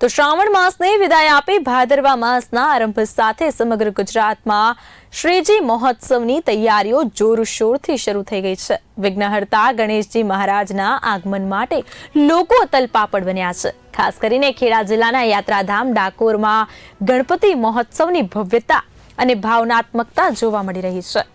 તો શ્રાવણ માસને વિદાય આપી ભાદરવા માસના આરંભ સાથે સમગ્ર ગુજરાતમાં શ્રીજી મહોત્સવની તૈયારીઓ જોરશોરથી શરૂ થઈ ગઈ છે. વિઘ્નહર્તા ગણેશજી મહારાજના આગમન માટે લોકો તલપાપડ બન્યા છે. ખાસ કરીને ખેડા જિલ્લાના યાત્રાધામ ડાકોરમાં ગણપતિ મહોત્સવની ભવ્યતા અને ભાવનાત્મકતા જોવા મળી રહી છે.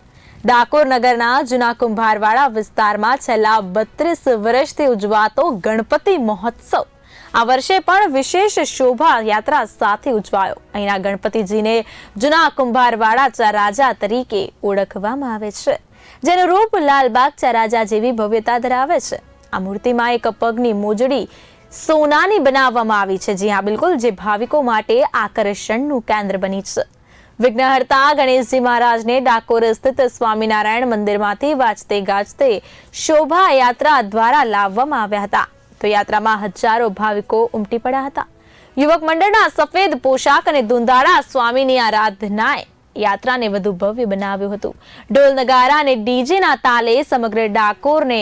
ડાકોર નગરના જૂના કુંભારવાડા વિસ્તારમાં છેલ્લા બત્રીસ વર્ષથી ઉજવાતો ગણપતિ મહોત્સવ આ વર્ષે પણ વિશેષ શોભા યાત્રા સાથે ઉજવાયો. અહીંના ગણપતિજીને જૂના કુંભારવાડા ચા રાજા તરીકે ઓળખવામાં આવે છે, જેનું રૂપ લાલબાગ ચા રાજા જેવી ભવ્યતા ધરાવે છે. આ મૂર્તિમાં એક પગની મોજડી સોનાની બનાવવામાં આવી છે, જી હા, બિલકુલ, જે ભાવિકો માટે આકર્ષણનું કેન્દ્ર બની છે. વિઘ્નહર્તા ગણેશજી મહારાજને ડાકોર સ્થિત સ્વામિનારાયણ મંદિરમાંથી વાજતે ગાજતે શોભા યાત્રા દ્વારા લાવવામાં આવ્યા હતા. તો યાત્રામાં હજારો ભાવિકો ઉમટી પડ્યા હતા. યુવક મંડળના સફેદ પોશાક અને ધુંધાળા સ્વામીની આરાધનાએ યાત્રાને વધુ ભવ્ય બનાવ્યું હતું. ઢોલ નગારા અને ડીજેના તાલે સમગ્ર ડાકોરને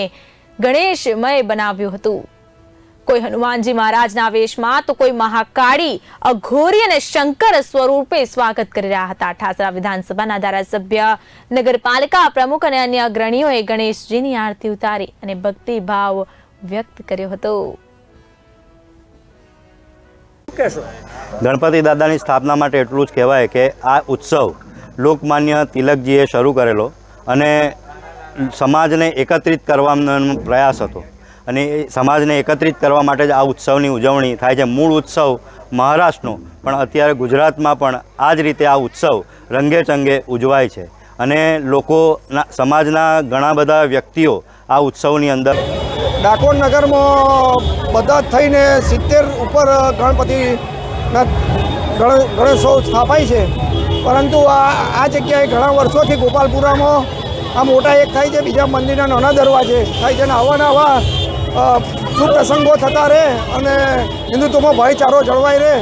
ગણેશમય બનાવ્યું હતું. કોઈ હનુમાનજી મહારાજના વેશમાં તો કોઈ મહાકાળી, અઘોરી અને શંકર સ્વરૂપે સ્વાગત કરી રહ્યા હતા. ઠાસરા વિધાનસભાના ધારાસભ્ય, નગરપાલિકા પ્રમુખ અને અન્ય અગ્રણીઓએ ગણેશજીની આરતી ઉતારી અને ભક્તિભાવ વ્યક્ત કર્યો હતો. ગણપતિ દાદાની સ્થાપના માટે એટલું જ કહેવાય કે આ ઉત્સવ લોકમાન્ય તિલકજીએ શરૂ કરેલો અને સમાજને એકત્રિત કરવાનો પ્રયાસ હતો. અને એ સમાજને એકત્રિત કરવા માટે જ આ ઉત્સવની ઉજવણી થાય છે. મૂળ ઉત્સવ મહારાષ્ટ્રનો પણ અત્યારે ગુજરાતમાં પણ આ જ રીતે આ ઉત્સવ રંગે ચંગે ઉજવાય છે. અને લોકોના સમાજના ઘણા બધા વ્યક્તિઓ આ ઉત્સવની અંદર ડાકોર નગરમાં બધા જ થઈને સિત્તેર ઉપર ગણપતિના ગણ ગણેશો સ્થાપાય છે. પરંતુ આ આ જગ્યાએ ઘણા વર્ષોથી ગોપાલપુરામાં આ મોટા એક થાય છે બીજા મંદિરના નાના દરવાજે થાય છે અને આવા ને આવા અ, શુભ પ્રસંગો થતા રહે અને હિન્દુત્વમાં ભાઈચારો જળવાઈ રહે.